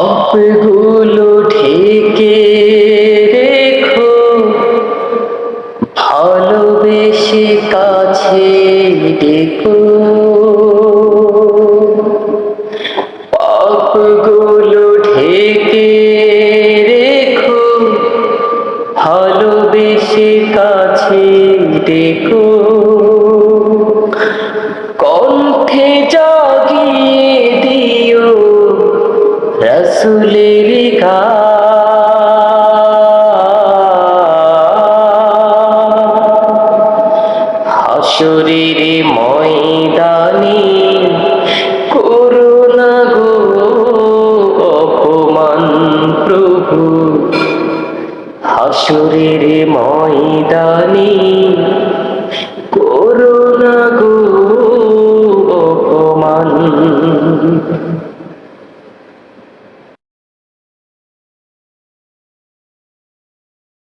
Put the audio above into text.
পাপগুলো ঢেকে রেখো। ভালোবেসে কাছে ডেকো। পাপগুলো ঢেকে রেখো। ভালোবেসে কাছে ডেকো। রসুলের হাসুরের ময়দানি করুণা গো অপমান প্রভু। হাসুরের ময়দানে করুণা গো অপমান